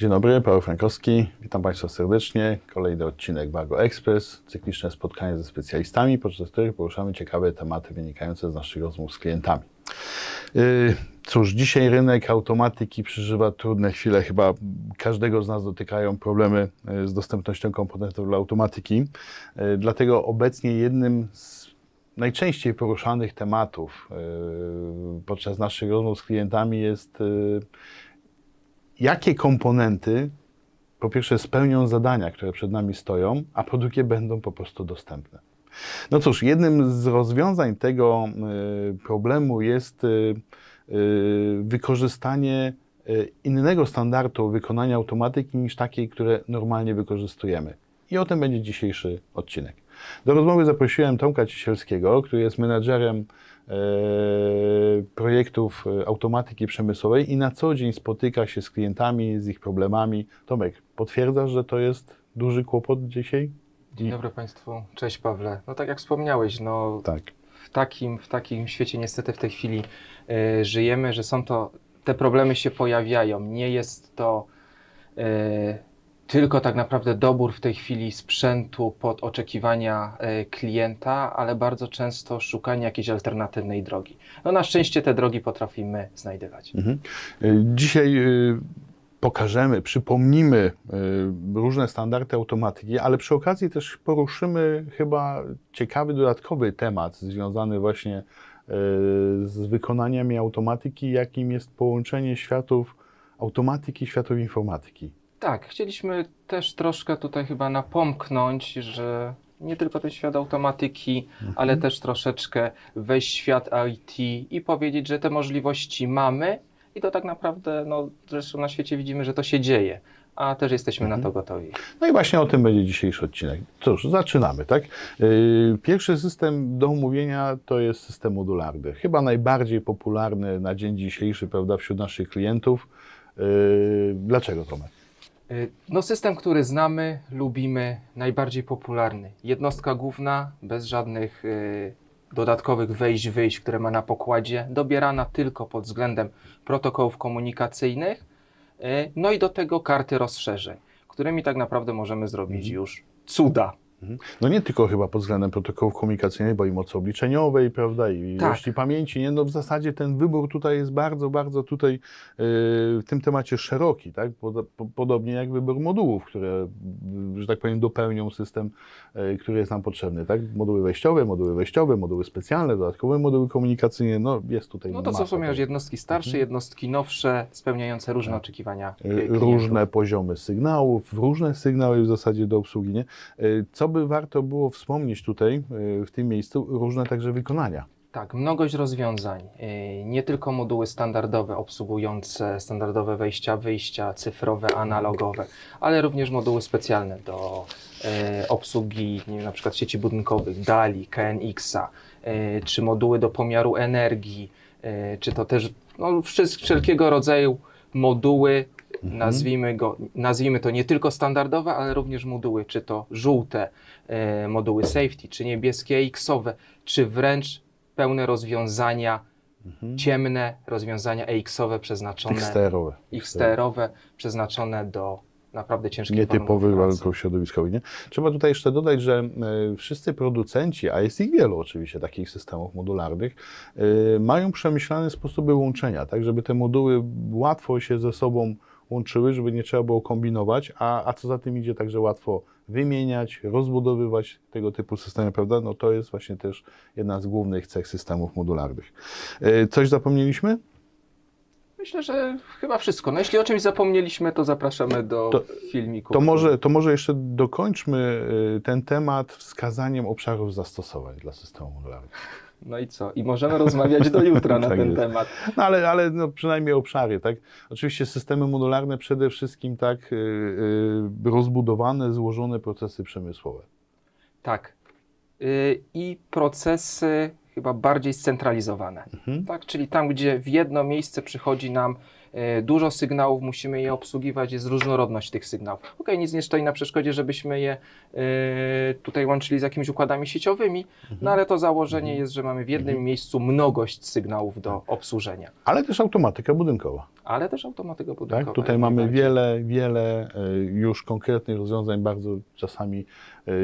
Dzień dobry, Paweł Frankowski. Witam Państwa serdecznie. Kolejny odcinek Bargo Express, cykliczne spotkanie ze specjalistami, podczas których poruszamy ciekawe tematy wynikające z naszych rozmów z klientami. Yy, Cóż, dzisiaj rynek automatyki przeżywa trudne chwile. Chyba każdego z nas dotykają problemy yy, z dostępnością komponentów dla automatyki. Yy, Dlatego obecnie jednym z najczęściej poruszanych tematów podczas naszych rozmów z klientami jest jakie komponenty po pierwsze spełnią zadania, które przed nami stoją, a po drugie będą po prostu dostępne. No cóż, jednym z rozwiązań tego y, problemu jest y, y, wykorzystanie innego standardu wykonania automatyki niż takiej, które normalnie wykorzystujemy. I o tym będzie dzisiejszy odcinek. Do rozmowy zaprosiłem Tomka Cisielskiego, który jest menadżerem e, projektów e, automatyki przemysłowej i na co dzień spotyka się z klientami, z ich problemami. Tomek, potwierdzasz, że to jest duży kłopot dzisiaj? Dzień dobry Państwu, cześć Pawle. No tak jak wspomniałeś, no Tak. w takim, w takim świecie niestety w tej chwili e, żyjemy, że są to, te problemy się pojawiają. Nie jest to e, tylko tak naprawdę dobór w tej chwili sprzętu pod oczekiwania e, klienta, ale bardzo często szukanie jakiejś alternatywnej drogi. No na szczęście te drogi potrafimy znajdywać. Mhm. Y, Dzisiaj y, pokażemy, przypomnimy różne standardy automatyki, ale przy okazji też poruszymy chyba ciekawy dodatkowy temat związany właśnie z wykonaniami automatyki, jakim jest połączenie światów automatyki światów informatyki. Tak, chcieliśmy też troszkę tutaj chyba napomknąć, że nie tylko ten świat automatyki, ale też troszeczkę wejść w świat IT i powiedzieć, że te możliwości mamy i to tak naprawdę, no zresztą na świecie widzimy, że to się dzieje, a też jesteśmy na to gotowi. No i właśnie o tym będzie dzisiejszy odcinek. Cóż, zaczynamy, tak? Yy, Pierwszy system do omówienia to jest system modularny. Chyba najbardziej popularny na dzień dzisiejszy, prawda, wśród naszych klientów. Yy, Dlaczego, Tomek? Y, No system, który znamy, lubimy, najbardziej popularny. Jednostka główna, bez żadnych y, dodatkowych wejść, wyjść, które ma na pokładzie, dobierana tylko pod względem protokołów komunikacyjnych, y, no i do tego karty rozszerzeń, którymi tak naprawdę możemy zrobić już cuda. No nie tylko chyba pod względem protokołów komunikacyjnych, bo i mocy obliczeniowej, prawda, i Tak. ilości pamięci, nie? No w zasadzie ten wybór tutaj jest bardzo, bardzo tutaj yy, w tym temacie szeroki, tak? Pod, po, podobnie jak wybór modułów, które, że tak powiem, dopełnią system, yy, który jest nam potrzebny, tak? Moduły wejściowe, moduły wejściowe, moduły specjalne, dodatkowe moduły komunikacyjne, no jest tutaj No to co wspomniałeś, tego. jednostki starsze, jednostki nowsze, spełniające różne oczekiwania y, klientów. różne poziomy sygnałów, różne sygnały w zasadzie do obsługi. Nie? Y, Co by warto było wspomnieć tutaj, y, w tym miejscu, różne także wykonania. Tak, mnogość rozwiązań. Yy, Nie tylko moduły standardowe obsługujące standardowe wejścia, wyjścia, cyfrowe, analogowe, ale również moduły specjalne do yy, obsługi wiem, na przykład sieci budynkowych, DALI, KNX-a, czy moduły do pomiaru energii, czy to też no, wszelkiego rodzaju moduły, nazwijmy, go, nazwijmy to nie tylko standardowe, ale również moduły, czy to żółte e, moduły safety, czy niebieskie X-owe, czy wręcz pełne rozwiązania ciemne, rozwiązania EX-owe przeznaczone, XTR-owe. XTR-owe przeznaczone do naprawdę ciężkich Nietypowych warunków środowiskowych. Nie? Trzeba tutaj jeszcze dodać, że y, wszyscy producenci, a jest ich wielu oczywiście takich systemów modularnych, y, mają przemyślane sposoby łączenia, tak żeby te moduły łatwo się ze sobą łączyły, żeby nie trzeba było kombinować, a, a co za tym idzie także łatwo wymieniać, rozbudowywać tego typu systemy, prawda? No to jest właśnie też jedna z głównych cech systemów modularnych. Y, Coś zapomnieliśmy? Myślę, że chyba wszystko. No jeśli o czymś zapomnieliśmy, to zapraszamy do To- filmiku. To może, to może jeszcze dokończmy y, ten temat wskazaniem obszarów zastosowań dla systemu modularnego. No i co? I możemy rozmawiać do jutra na Tak ten jest. temat. No ale, ale no przynajmniej obszary, tak? Oczywiście systemy modularne przede wszystkim tak y, y, rozbudowane, złożone procesy przemysłowe. Tak. Y, I procesy chyba bardziej scentralizowane. Mhm. Tak, czyli tam, gdzie w jedno miejsce przychodzi nam dużo sygnałów, musimy je obsługiwać, jest różnorodność tych sygnałów. Ok, nic nie stoi na przeszkodzie, żebyśmy je e, tutaj łączyli z jakimiś układami sieciowymi, no ale to założenie jest, że mamy w jednym miejscu mnogość sygnałów do obsłużenia. Ale też automatyka budynkowa. Ale też automatyka budynkowa. Tak? Tutaj mamy wiele, wiele e, już konkretnych rozwiązań, bardzo czasami e,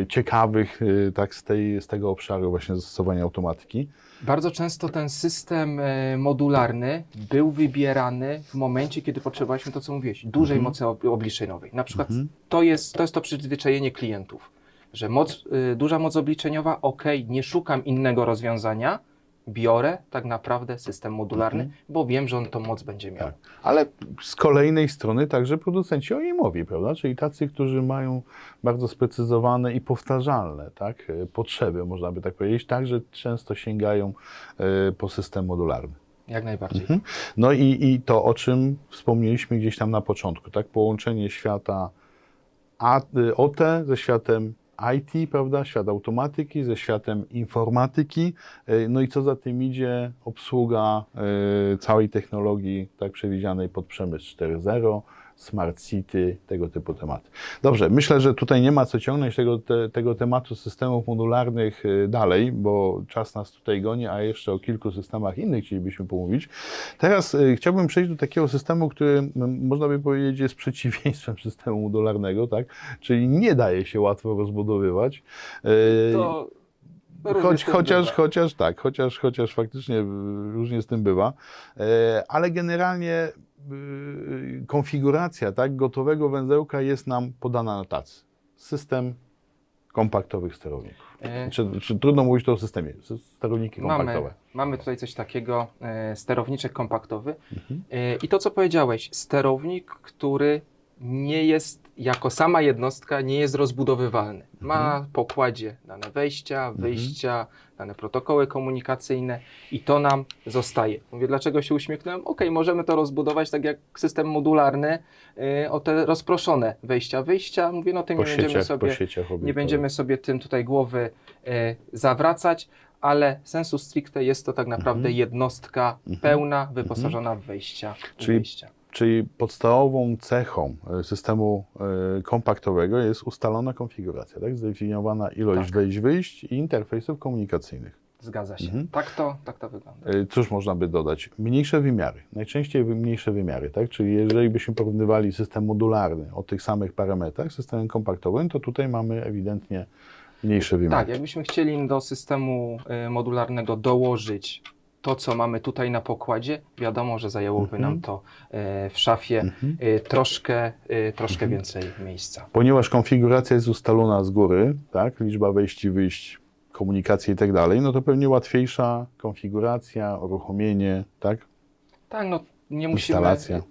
ciekawych e, tak, z, tej, z tego obszaru właśnie zastosowania automatyki. Bardzo często ten system e, modularny był wybierany w momencie, kiedy potrzebowaliśmy to, co mówiłeś, dużej Mhm. mocy ob- obliczeniowej. Na przykład Mhm. to, jest, to jest to przyzwyczajenie klientów, że moc, duża moc obliczeniowa, ok, nie szukam innego rozwiązania, biorę tak naprawdę system modularny, Mhm. bo wiem, że on tą moc będzie miał. Tak. Ale z kolejnej strony także producenci OEM-owi, prawda? Czyli tacy, którzy mają bardzo sprecyzowane i powtarzalne tak? e, potrzeby, można by tak powiedzieć, także często sięgają e, po system modularny. Jak najbardziej. Mhm. No i, i to, o czym wspomnieliśmy gdzieś tam na początku, tak? Połączenie świata y, OT ze światem IT, prawda? Świat automatyki ze światem informatyki. y, No i co za tym idzie, obsługa y, całej technologii, tak przewidzianej pod przemysł 4.0, smart city, tego typu tematy. Dobrze, myślę, że tutaj nie ma co ciągnąć tego, te, tego tematu systemów modularnych y, dalej, bo czas nas tutaj goni, a jeszcze o kilku systemach innych chcielibyśmy pomówić. Teraz y, chciałbym przejść do takiego systemu, który można by powiedzieć jest przeciwieństwem systemu modularnego, tak? czyli nie daje się łatwo rozbudowywać. Y, To Choć, chociaż, bywa. chociaż tak, chociaż, chociaż faktycznie y, różnie z tym bywa, E, ale generalnie y, konfiguracja tak, gotowego węzełka jest nam podana na tacy. System kompaktowych sterowników. E, Czy, czy trudno mówić to o systemie? Sterowniki Mamy, kompaktowe. mamy tutaj coś takiego, e, sterowniczek kompaktowy. Mhm. E, I to, co powiedziałeś, sterownik, który nie jest, jako sama jednostka, nie jest rozbudowywalny. Ma Mhm. w pokładzie dane wejścia, wyjścia, dane protokoły komunikacyjne i to nam zostaje. Mówię, dlaczego się uśmiechnąłem? Ok, możemy to rozbudować tak jak system modularny e, o te rozproszone wejścia, wyjścia. Mówię, no tym nie będziemy sieciach, sobie po sieciach nie będziemy sobie tym tutaj głowy e, zawracać, ale sensu stricte jest to tak naprawdę Mhm. jednostka Mhm. pełna, wyposażona w wejścia Czyli- wyjścia. Czyli podstawową cechą e, systemu e, kompaktowego jest ustalona konfiguracja, tak? zdefiniowana ilość Tak. wejść, wyjść i interfejsów komunikacyjnych. Zgadza się. Mhm. Tak, to, tak to wygląda. E, Cóż można by dodać? Mniejsze wymiary. Najczęściej mniejsze wymiary, tak? Czyli jeżeli byśmy porównywali system modularny o tych samych parametrach z systemem kompaktowym, to tutaj mamy ewidentnie mniejsze wymiary. Tak, jakbyśmy chcieli do systemu modularnego dołożyć to, co mamy tutaj na pokładzie, wiadomo, że zajęłoby Mhm. nam to e, w szafie Mhm. e, troszkę, e, troszkę Mhm. więcej miejsca. Ponieważ konfiguracja jest ustalona z góry, tak? Liczba wejść i wyjść, komunikacja i tak dalej, no to pewnie łatwiejsza konfiguracja, uruchomienie, tak? Tak, no nie musimy. Instalacja.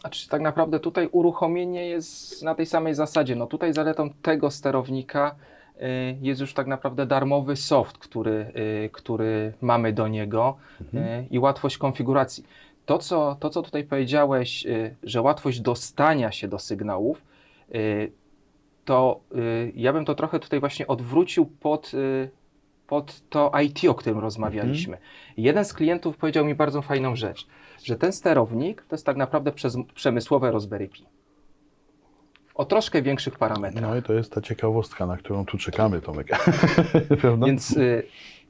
Znaczy, tak naprawdę tutaj uruchomienie jest na tej samej zasadzie. No tutaj zaletą tego sterownika jest już tak naprawdę darmowy soft, który, y, który mamy do niego y, i łatwość konfiguracji. To co, to, co tutaj powiedziałeś, y, że łatwość dostania się do sygnałów, y, to y, ja bym to trochę tutaj właśnie odwrócił pod, y, pod to IT, o którym rozmawialiśmy. Jeden z klientów powiedział mi bardzo fajną rzecz, że ten sterownik to jest tak naprawdę przez, przemysłowe Raspberry Pi. O troszkę większych parametrach. No i to jest ta ciekawostka, na którą tu czekamy, Tomek. Więc y,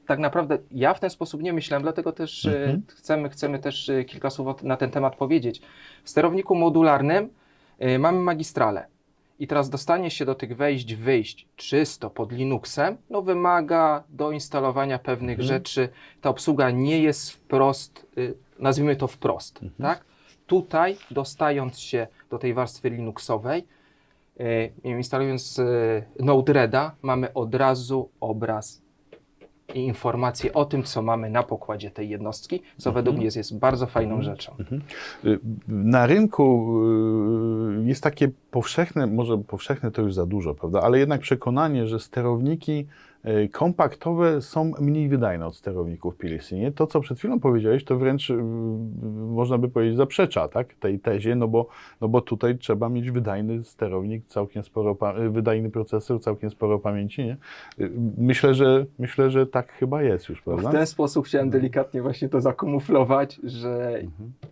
tak naprawdę ja w ten sposób nie myślałem, dlatego też y, Mhm. chcemy, chcemy też y, kilka słów na ten temat powiedzieć. W sterowniku modularnym y, mamy magistralę. I teraz dostanie się do tych wejść, wyjść czysto pod Linuxem, no wymaga do instalowania pewnych Mhm. rzeczy. Ta obsługa nie jest wprost, y, nazwijmy to wprost, Mhm. tak? Tutaj, dostając się do tej warstwy Linuxowej, instalując y, Node-REDa, mamy od razu obraz i informacje o tym, co mamy na pokładzie tej jednostki, co Mhm. według mnie jest, jest bardzo fajną rzeczą. Y, Na rynku y, jest takie powszechne, może powszechne to już za dużo, prawda, ale jednak przekonanie, że sterowniki kompaktowe są mniej wydajne od sterowników PLC. To, co przed chwilą powiedziałeś, to wręcz można by powiedzieć zaprzecza tak, tej tezie, no bo, no bo tutaj trzeba mieć wydajny sterownik, całkiem sporo, y, wydajny procesor, całkiem sporo pamięci. Nie? Y, Myślę, że, myślę, że tak chyba jest już, Bo prawda? w ten sposób chciałem delikatnie właśnie to zakamuflować, że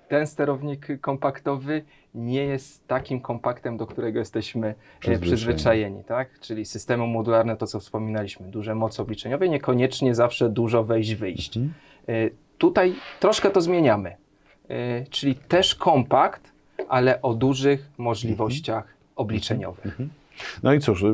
ten sterownik kompaktowy nie jest takim kompaktem, do którego jesteśmy e, Przyzwyczajeni. przyzwyczajeni, tak? Czyli systemy modularne, to co wspominaliśmy, duże moce obliczeniowe, niekoniecznie zawsze dużo wejść-wyjść. Mhm. E, Tutaj troszkę to zmieniamy, E, czyli też kompakt, ale o dużych możliwościach obliczeniowych. No i cóż,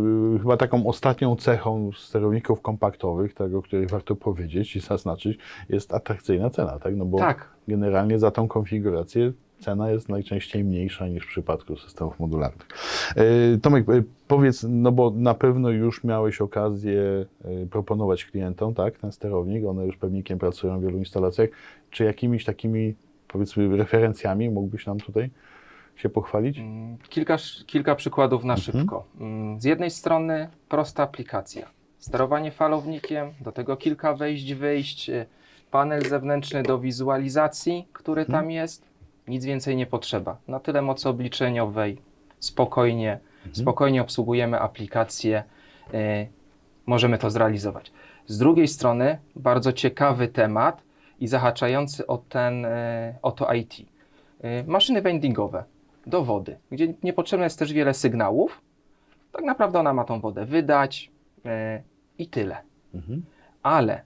chyba taką ostatnią cechą sterowników kompaktowych, tego, o których warto powiedzieć i zaznaczyć, jest atrakcyjna cena, tak? No bo Tak, generalnie za tą konfigurację cena jest najczęściej mniejsza niż w przypadku systemów modularnych. E, Tomek, e, powiedz, no bo na pewno już miałeś okazję e, proponować klientom, tak, ten sterownik, one już pewnikiem pracują w wielu instalacjach. Czy jakimiś takimi, powiedzmy, referencjami mógłbyś nam tutaj się pochwalić? Mm, Kilka, kilka przykładów na Mhm. szybko. Mm, Z jednej strony prosta aplikacja. Sterowanie falownikiem, do tego kilka wejść, wyjść, y, panel zewnętrzny do wizualizacji, który Mhm. tam jest. Nic więcej nie potrzeba. Na tyle mocy obliczeniowej, spokojnie, Mhm. spokojnie obsługujemy aplikację, y, możemy to zrealizować. Z drugiej strony bardzo ciekawy temat i zahaczający o, ten, y, o to IT. Y, Maszyny wendingowe do wody, gdzie niepotrzebne jest też wiele sygnałów. Tak naprawdę ona ma tą wodę wydać i tyle. Mhm. Ale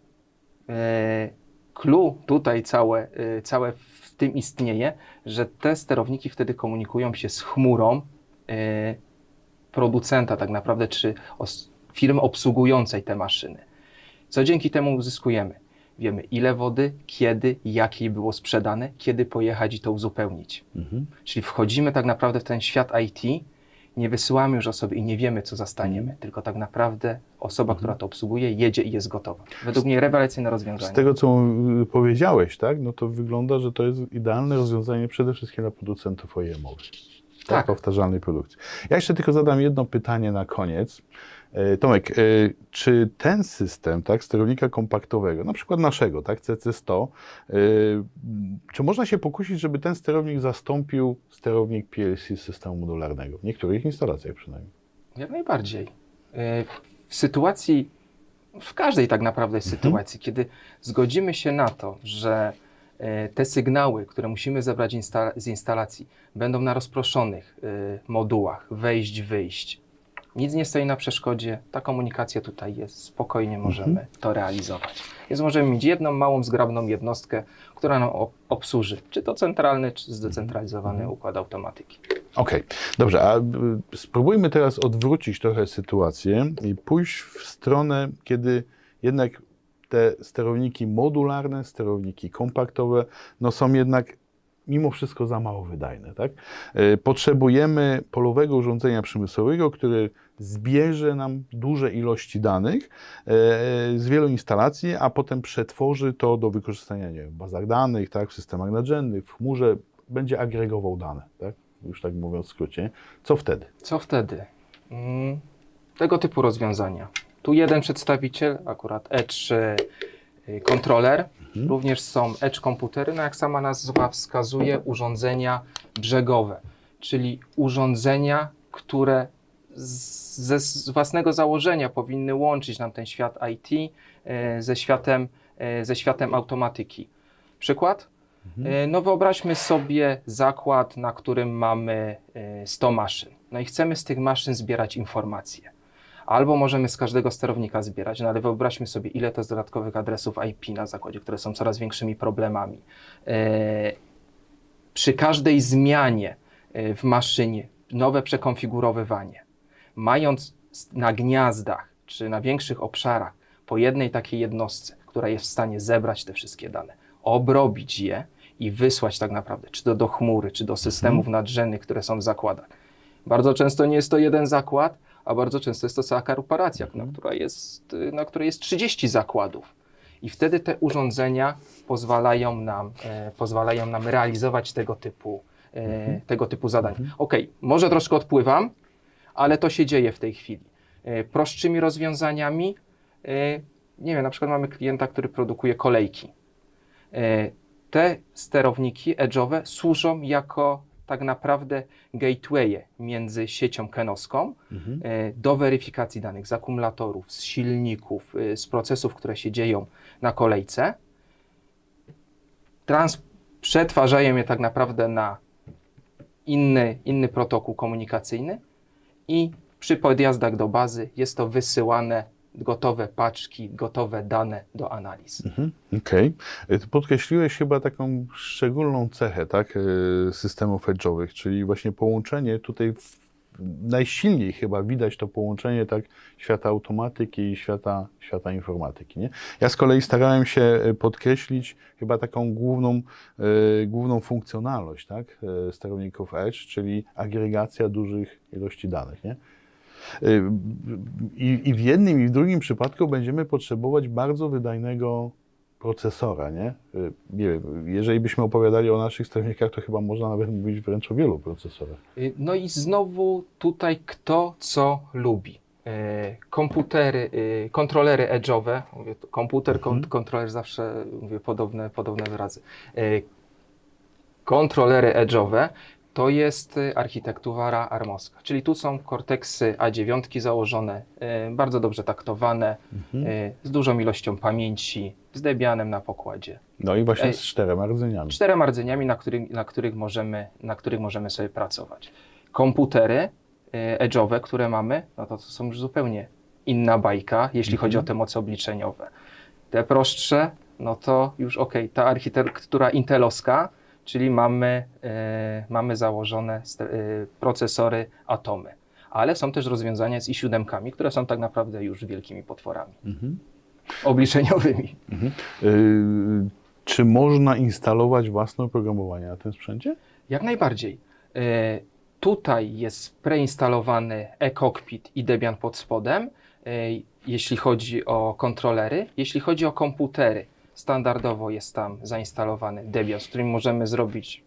e, clue tutaj całe, e, całe w tym istnieje, że te sterowniki wtedy komunikują się z chmurą e, producenta tak naprawdę, czy os- firmy obsługującej te maszyny. Co dzięki temu uzyskujemy? Wiemy ile wody, kiedy, jakiej było sprzedane, kiedy pojechać i to uzupełnić. Mhm. Czyli wchodzimy tak naprawdę w ten świat IT, nie wysyłamy już osoby i nie wiemy, co zastaniemy, Mhm. tylko tak naprawdę osoba, która to obsługuje, jedzie i jest gotowa. Według mnie rewelacyjne Z rozwiązanie. tego, co y, powiedziałeś, tak, no to wygląda, że to jest idealne rozwiązanie przede wszystkim dla producentów OEM-owych. Tak. Tak. Powtarzalnej produkcji. Ja jeszcze tylko zadam jedno pytanie na koniec. E, Tomek, e, czy ten system, tak, sterownika kompaktowego, na przykład naszego, tak, CC100, e, czy można się pokusić, żeby ten sterownik zastąpił sterownik PLC systemu modularnego? W niektórych instalacjach przynajmniej. Jak najbardziej. W sytuacji, w każdej tak naprawdę Mhm. sytuacji, kiedy zgodzimy się na to, że te sygnały, które musimy zebrać insta- z instalacji, będą na rozproszonych modułach, wejść, wyjść. Nic nie stoi na przeszkodzie, ta komunikacja tutaj jest, spokojnie możemy Mhm. to realizować. Więc możemy mieć jedną małą, zgrabną jednostkę, która nam ob- obsłuży, czy to centralny, czy zdecentralizowany Mhm. układ automatyki. Okej, dobrze, a y, spróbujmy teraz odwrócić trochę sytuację i pójść w stronę, kiedy jednak te sterowniki modularne, sterowniki kompaktowe, no są jednak mimo wszystko za mało wydajne. Tak? Y, Potrzebujemy polowego urządzenia przemysłowego, które zbierze nam duże ilości danych e, z wielu instalacji, a potem przetworzy to do wykorzystania nie wiem, w bazach danych, tak, w systemach nadziennych, w chmurze, będzie agregował dane. Tak? już tak mówiąc w skrócie, co wtedy? Co wtedy? Mm, tego typu rozwiązania. Tu jeden przedstawiciel, akurat Edge y, kontroler. Mhm. Również są Edge komputery, no jak sama nazwa wskazuje, urządzenia brzegowe, czyli urządzenia, które ze z własnego założenia powinny łączyć nam ten świat IT y, ze światem, y, ze światem automatyki. Przykład? Mhm. E, No wyobraźmy sobie zakład, na którym mamy e, 100 maszyn. No i chcemy z tych maszyn zbierać informacje. Albo możemy z każdego sterownika zbierać, no ale wyobraźmy sobie, ile to jest dodatkowych adresów IP na zakładzie, które są coraz większymi problemami. E, Przy każdej zmianie e, w maszynie, nowe przekonfigurowywanie, mając na gniazdach czy na większych obszarach po jednej takiej jednostce, która jest w stanie zebrać te wszystkie dane, obrobić je i wysłać tak naprawdę, czy to do chmury, czy do systemów nadrzędnych, które są w zakładach. Bardzo często nie jest to jeden zakład, a bardzo często jest to cała korporacja, na, która jest, na której jest 30 zakładów. I wtedy te urządzenia pozwalają nam, e, pozwalają nam realizować tego typu, e, tego typu zadania. Okej, może troszkę odpływam, ale to się dzieje w tej chwili. E, prostszymi rozwiązaniami, e, nie wiem, na przykład mamy klienta, który produkuje kolejki. E, Te sterowniki edge'owe służą jako tak naprawdę gatewaye między siecią kenoską Mhm. e, do weryfikacji danych z akumulatorów, z silników, e, z procesów, które się dzieją na kolejce. Trans przetwarzają je tak naprawdę na inny, inny protokół komunikacyjny i przy podjazdach do bazy jest to wysyłane gotowe paczki, gotowe dane do analiz. Mhm, Okej. Y, Ty podkreśliłeś chyba taką szczególną cechę tak, y, systemów edge'owych, czyli właśnie połączenie tutaj najsilniej chyba widać to połączenie tak świata automatyki i świata, świata informatyki. Nie? Ja z kolei starałem się y, podkreślić chyba taką główną, y, główną funkcjonalność tak, sterowników Edge, czyli agregacja dużych ilości danych. Nie? Y, I, I w jednym i w drugim przypadku będziemy potrzebować bardzo wydajnego procesora, nie? Y, nie wiem, jeżeli byśmy opowiadali o naszych sterownikach, to chyba można nawet mówić wręcz o wielu procesorach. Y, No i znowu tutaj kto co lubi. Komputery, kontrolery edge'owe, mówię, komputer, Mhm. kont- kontroler zawsze mówię podobne, podobne wyrazy. Kontrolery edge'owe to jest y, architektura armowska, czyli tu są Cortexy A9 założone, y, bardzo dobrze taktowane, Mhm. y, z dużą ilością pamięci, z Debianem na pokładzie. No i właśnie z czterema rdzeniami. czterema rdzeniami, na, których na, których możemy, na których możemy sobie pracować. Komputery edge'owe, które mamy, no to, to są już zupełnie inna bajka, jeśli chodzi o te moce obliczeniowe. Te prostsze, no to już ok, ta architektura intelowska, czyli mamy, y, mamy założone y, procesory atomy. Ale są też rozwiązania z i7, które są tak naprawdę już wielkimi potworami Mhm. obliczeniowymi. Y, czy można instalować własne oprogramowanie na tym sprzęcie? Jak najbardziej. E, Tutaj jest preinstalowany e-cockpit i Debian pod spodem, e, jeśli chodzi o kontrolery. Jeśli chodzi o komputery, standardowo jest tam zainstalowany Debian, z którym możemy zrobić,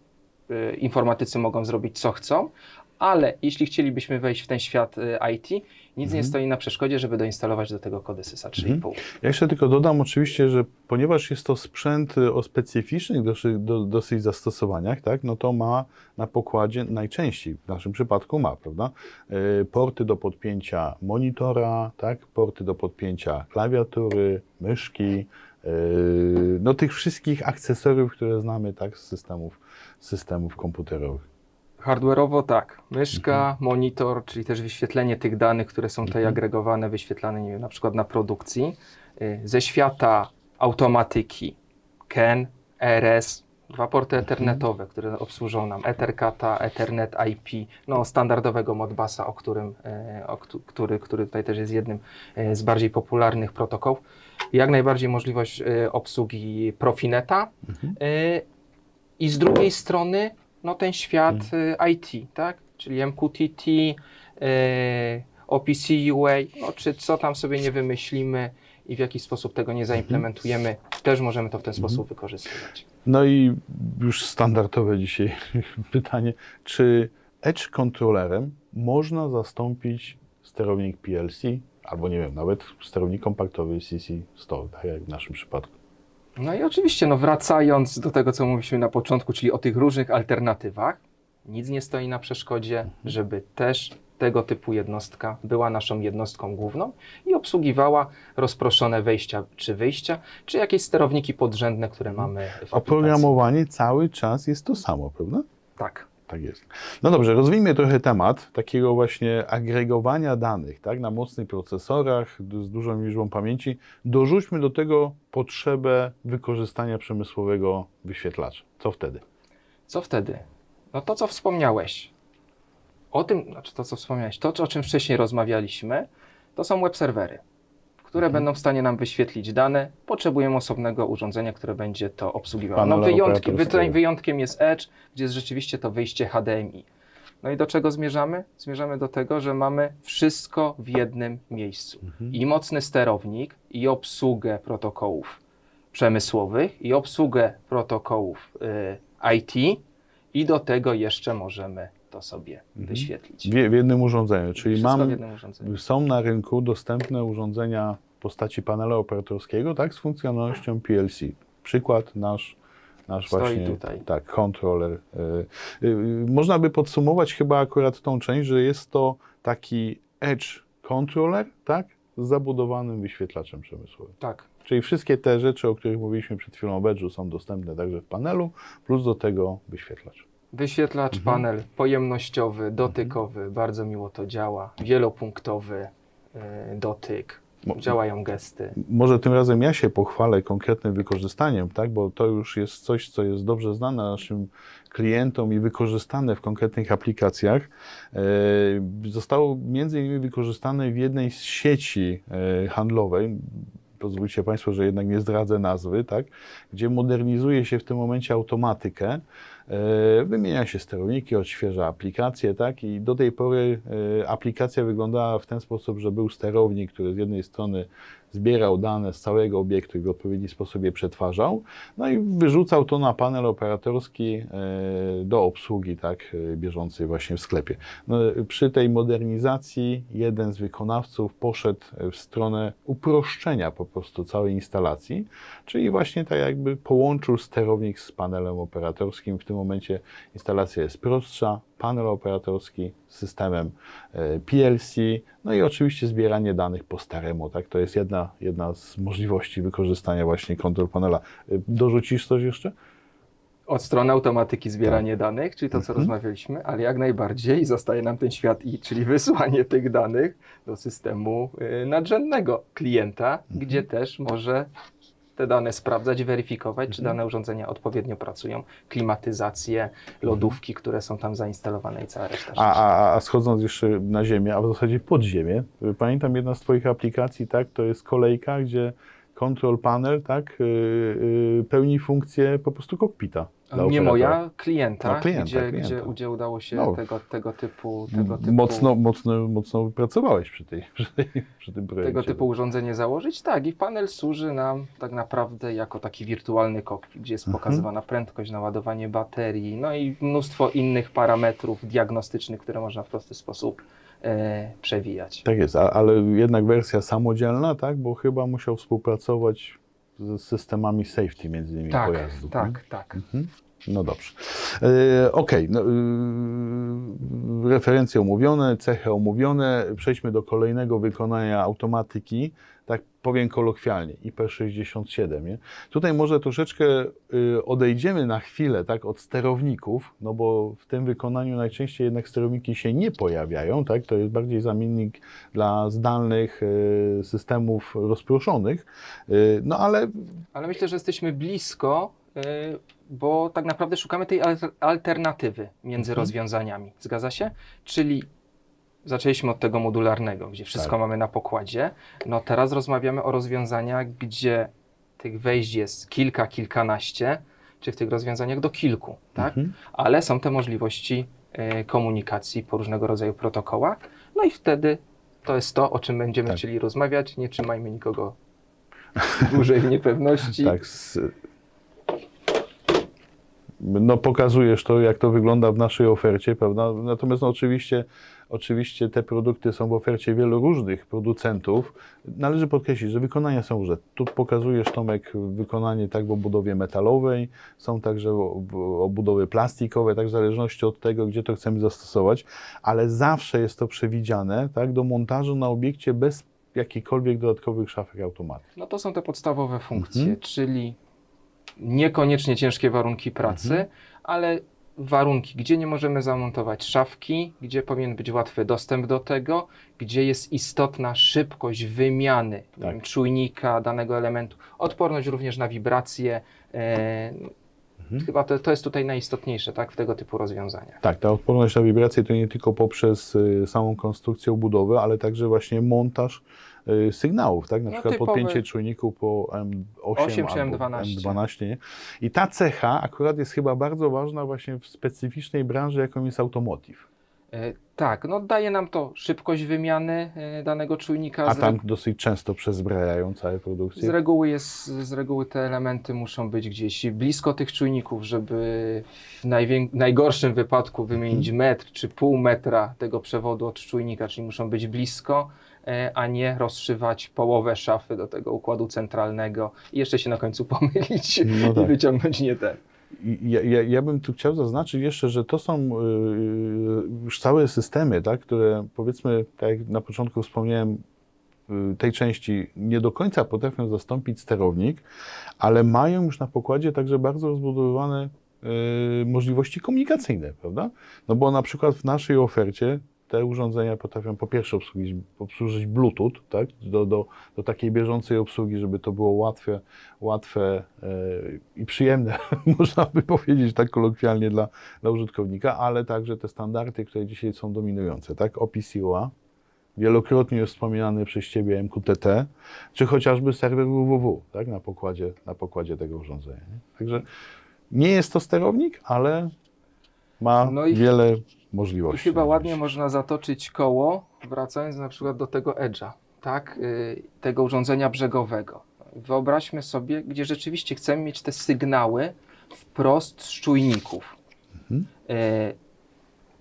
e, informatycy mogą zrobić co chcą, ale jeśli chcielibyśmy wejść w ten świat e, IT, nic nie Mhm. stoi na przeszkodzie, żeby doinstalować do tego Codesysa 3.5. Ja jeszcze tylko dodam oczywiście, że ponieważ jest to sprzęt y, o specyficznych dosyć, do, dosyć zastosowaniach, tak, no to ma na pokładzie najczęściej, w naszym przypadku ma, prawda, y, porty do podpięcia monitora, tak, porty do podpięcia klawiatury, myszki, y, no tych wszystkich akcesoriów, które znamy, tak, z systemów, systemów komputerowych. Hardware'owo tak. Myszka, monitor, czyli też wyświetlenie tych danych, które są tutaj Mhm. agregowane, wyświetlane nie wiem, na przykład na produkcji. Y, Ze świata automatyki CAN, RS, dwa porty ethernetowe, które obsłużą nam Ethercata, Ethernet IP, no standardowego Modbusa, o którym, e, o, któ- który, który tutaj też jest jednym e, z bardziej popularnych protokołów. Jak najbardziej możliwość e, obsługi Profineta, Mhm. I z drugiej strony, no ten świat y, IT, tak? Czyli MQTT, OPC UA, no czy co tam sobie nie wymyślimy i w jaki sposób tego nie zaimplementujemy, też możemy to w ten sposób wykorzystywać. No i już standardowe dzisiaj pytanie, czy Edge kontrolerem można zastąpić sterownik PLC, albo nie wiem, nawet sterownik kompaktowy CC100, tak jak w naszym przypadku. No i oczywiście, no wracając do tego, co mówiliśmy na początku, czyli o tych różnych alternatywach, nic nie stoi na przeszkodzie, żeby też tego typu jednostka była naszą jednostką główną i obsługiwała rozproszone wejścia czy wyjścia, czy jakieś sterowniki podrzędne, które mamy w. Oprogramowanie cały czas jest to samo, prawda? Tak. Tak jest. No dobrze, rozwijmy trochę temat takiego właśnie agregowania danych tak, na mocnych procesorach z dużą liczbą pamięci. Dorzućmy do tego potrzebę wykorzystania przemysłowego wyświetlacza. Co wtedy? Co wtedy? No to, co wspomniałeś. O tym, znaczy to, co wspomniałeś, to, o czym wcześniej rozmawialiśmy, to są web serwery, które Mhm. będą w stanie nam wyświetlić dane. Potrzebujemy osobnego urządzenia, które będzie to obsługiwało. No, wyjątkiem, wyjątkiem jest Edge, gdzie jest rzeczywiście to wyjście HDMI. No i do czego zmierzamy? Zmierzamy do tego, że mamy wszystko w jednym miejscu. Mhm. I mocny sterownik, i obsługę protokołów przemysłowych, i obsługę protokołów y, IT, i do tego jeszcze możemy to sobie Mhm. wyświetlić. W, jednym urządzeniu, czyli Wszystko mam, urządzeniu. są na rynku dostępne urządzenia w postaci panela operatorskiego, tak, z funkcjonalnością PLC. Przykład nasz, nasz Stoi właśnie, tutaj. tak, kontroler. Y, y, można by podsumować chyba akurat tą część, że jest to taki edge controller, tak, z zabudowanym wyświetlaczem przemysłowym. Tak. Czyli wszystkie te rzeczy, o których mówiliśmy przed chwilą w Edge'u są dostępne także w panelu, plus do tego wyświetlacz. Wyświetlacz, Mhm. panel pojemnościowy, dotykowy, bardzo miło to działa. Wielopunktowy y, dotyk, działają gesty. Może tym razem ja się pochwalę konkretnym wykorzystaniem, tak? bo to już jest coś, co jest dobrze znane naszym klientom i wykorzystane w konkretnych aplikacjach. E, Zostało między innymi wykorzystane w jednej z sieci e, handlowej. Pozwólcie Państwo, że jednak nie zdradzę nazwy, tak? gdzie modernizuje się w tym momencie automatykę, wymienia się sterowniki, odświeża aplikacje, tak? I do tej pory e, aplikacja wyglądała w ten sposób, że był sterownik, który z jednej strony zbierał dane z całego obiektu i w odpowiedni sposób je przetwarzał, no i wyrzucał to na panel operatorski e, do obsługi, tak, e, bieżącej właśnie w sklepie. No, przy tej modernizacji jeden z wykonawców poszedł w stronę uproszczenia po prostu całej instalacji, czyli właśnie tak jakby połączył sterownik z panelem operatorskim. W tym momencie instalacja jest prostsza, panel operatorski z systemem e, PLC, no i oczywiście zbieranie danych po staremu, tak? To jest jedna, jedna z możliwości wykorzystania właśnie kontrol panela. E, Dorzucisz coś jeszcze? Od strony automatyki zbieranie danych, czyli to, co Tak. Mhm. rozmawialiśmy, ale jak najbardziej zostaje nam ten świat I, czyli wysłanie tych danych do systemu y, nadrzędnego klienta, Mhm. gdzie też może te dane sprawdzać, weryfikować, czy Mhm. dane urządzenia odpowiednio pracują, klimatyzację, lodówki, które są tam zainstalowane i cała reszta. A, a, a schodząc jeszcze na ziemię, a w zasadzie pod ziemię, pamiętam jedna z Twoich aplikacji, tak, to jest kolejka, gdzie control panel, tak, y, y, pełni funkcję po prostu kokpita. Nie operatora. moja, klienta, No, klienta, gdzie, klienta. Gdzie, gdzie udało się No. tego, tego typu, tego typu, Mocno, mocno, mocno pracowałeś przy, tej, przy, tej, przy tym projekcie. tego typu urządzenie założyć. Tak, i panel służy nam tak naprawdę jako taki wirtualny kokpit, gdzie jest Mhm. pokazywana prędkość, naładowanie baterii, no i mnóstwo innych parametrów diagnostycznych, które można w prosty sposób przewijać. Tak jest, ale jednak wersja samodzielna, tak, bo chyba musiał współpracować z systemami safety między innymi Tak, pojazdów. nie? tak, tak. Mhm. No dobrze. E, Okej, no, y, referencje omówione, cechy omówione. Przejdźmy do kolejnego wykonania automatyki. Tak powiem kolokwialnie, IP67. Nie? Tutaj może troszeczkę y, odejdziemy na chwilę tak, od sterowników, no bo w tym wykonaniu najczęściej jednak sterowniki się nie pojawiają. Tak? To jest bardziej zamiennik dla zdalnych y, systemów rozproszonych. No ale Ale myślę, że jesteśmy blisko, bo tak naprawdę szukamy tej alter- alternatywy między Mhm. rozwiązaniami. Zgadza się? Czyli zaczęliśmy od tego modularnego, gdzie wszystko Tak. mamy na pokładzie. No teraz rozmawiamy o rozwiązaniach, gdzie tych wejść jest kilka, kilkanaście, czy w tych rozwiązaniach do kilku, tak? Mhm. Ale są te możliwości y, komunikacji po różnego rodzaju protokołach. No i wtedy to jest to, o czym będziemy Tak. chcieli rozmawiać. Nie trzymajmy nikogo dłużej w niepewności. Tak. No pokazujesz to, jak to wygląda w naszej ofercie, prawda? Natomiast no, oczywiście, oczywiście te produkty są w ofercie wielu różnych producentów. Należy podkreślić, że wykonania są różne. Tu pokazujesz, Tomek, wykonanie tak w obudowie metalowej, są także obudowy plastikowe, tak w zależności od tego, gdzie to chcemy zastosować, ale zawsze jest to przewidziane tak, do montażu na obiekcie bez jakichkolwiek dodatkowych szafek automatów. No to są te podstawowe funkcje, Mhm. czyli niekoniecznie ciężkie warunki pracy, Mhm. ale warunki, gdzie nie możemy zamontować szafki, gdzie powinien być łatwy dostęp do tego, gdzie jest istotna szybkość wymiany Tak. czujnika danego elementu, odporność również na wibracje. E, Mhm. Chyba to, to jest tutaj najistotniejsze tak, w tego typu rozwiązaniach. Tak, ta odporność na wibracje to nie tylko poprzez y, samą konstrukcję obudowy, ale także właśnie montaż sygnałów, tak? Na No, przykład typowe- podpięcie czujników po M8 8 czy albo M12. M12. Nie? I ta cecha akurat jest chyba bardzo ważna właśnie w specyficznej branży, jaką jest automotive. E, Tak, no daje nam to szybkość wymiany e, danego czujnika. A tam dosyć często przezbrajają całe produkcje. Z reguły, jest, z reguły te elementy muszą być gdzieś blisko tych czujników, żeby w najgorszym wypadku wymienić Mhm. metr czy pół metra tego przewodu od czujnika, czyli muszą być blisko, e, a nie rozszywać połowę szafy do tego układu centralnego i jeszcze się na końcu pomylić No i tak. wyciągnąć nie ten. Ja, ja, ja bym tu chciał zaznaczyć jeszcze, że to są y, już całe systemy, tak, które powiedzmy, tak jak na początku wspomniałem, y, tej części nie do końca potrafią zastąpić sterownik, ale mają już na pokładzie także bardzo rozbudowane y, możliwości komunikacyjne, prawda? No bo na przykład w naszej ofercie te urządzenia potrafią po pierwsze obsługić, obsłużyć Bluetooth, tak? Do, do, do takiej bieżącej obsługi, żeby to było łatwe, łatwe e, i przyjemne, można by powiedzieć tak kolokwialnie dla, dla użytkownika, ale także te standardy, które dzisiaj są dominujące, tak? OPCOA, wielokrotnie już wspominany przez Ciebie MQTT, czy chociażby serwer www, tak? Na pokładzie, na pokładzie tego urządzenia. Nie? Także nie jest to sterownik, ale ma No i- wiele I możliwości. chyba ładnie można zatoczyć koło, wracając na przykład do tego Edge'a, tak? Y, tego urządzenia brzegowego. Wyobraźmy sobie, gdzie rzeczywiście chcemy mieć te sygnały wprost z czujników. Mhm. Y,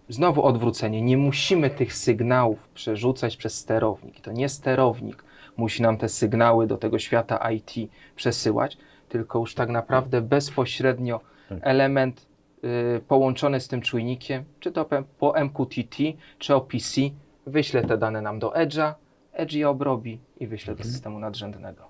Znowu odwrócenie. Nie musimy tych sygnałów przerzucać przez sterownik. To nie sterownik musi nam te sygnały do tego świata IT przesyłać, tylko już tak naprawdę bezpośrednio Tak. element y, połączony z tym czujnikiem, czy to po MQTT, czy OPC, wyśle te dane nam do Edge'a, Edge je obrobi i wyśle Mhm. do systemu nadrzędnego.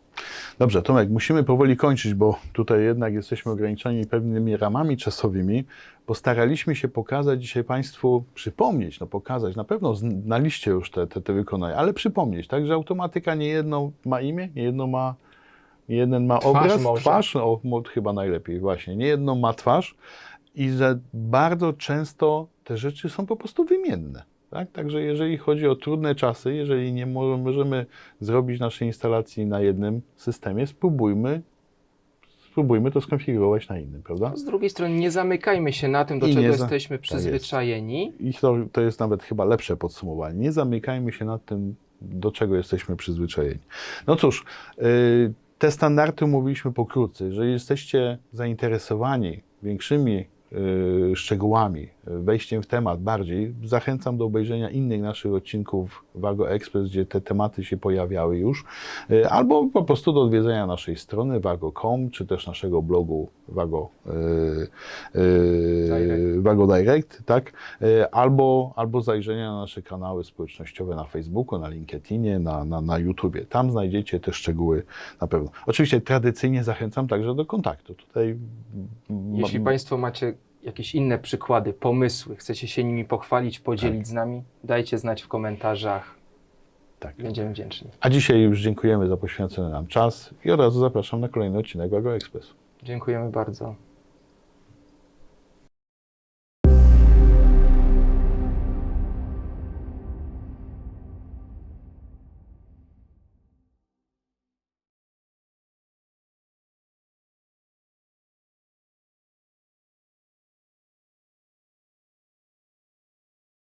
Dobrze, Tomek, musimy powoli kończyć, bo tutaj jednak jesteśmy ograniczeni pewnymi ramami czasowymi, bo staraliśmy się pokazać dzisiaj Państwu, przypomnieć, no pokazać, na pewno na liście już te, te, te wykonania, ale przypomnieć, tak, że automatyka nie jedno ma imię, nie jedno ma, jeden ma Twarz obraz, może. twarz, o, chyba najlepiej właśnie, nie jedno ma twarz i że bardzo często te rzeczy są po prostu wymienne. Tak? Także jeżeli chodzi o trudne czasy, jeżeli nie mo- możemy zrobić naszej instalacji na jednym systemie, spróbujmy, spróbujmy to skonfigurować na innym, prawda? Z drugiej strony nie zamykajmy się na tym, do I czego za- jesteśmy tak jest. przyzwyczajeni. I to, to jest nawet chyba lepsze podsumowanie. Nie zamykajmy się nad tym, do czego jesteśmy przyzwyczajeni. No cóż, yy, te standardy mówiliśmy pokrótce. Jeżeli jesteście zainteresowani większymi szczegółami, yy, wejściem w temat bardziej, zachęcam do obejrzenia innych naszych odcinków Wago Express, gdzie te tematy się pojawiały już, yy, albo po prostu do odwiedzenia naszej strony wago.com, czy też naszego blogu Wago, yy, Direct. Wago Direct, tak? Albo, albo zajrzenia na nasze kanały społecznościowe na Facebooku, na LinkedInie, na, na, na YouTubie. Tam znajdziecie te szczegóły na pewno. Oczywiście tradycyjnie zachęcam także do kontaktu. Tutaj Jeśli Państwo macie jakieś inne przykłady, pomysły, chcecie się nimi pochwalić, podzielić z nami, dajcie znać w komentarzach. tak. Będziemy wdzięczni. A dzisiaj już dziękujemy za poświęcony nam czas i od razu zapraszam na kolejny odcinek Wago Express. Dziękujemy bardzo.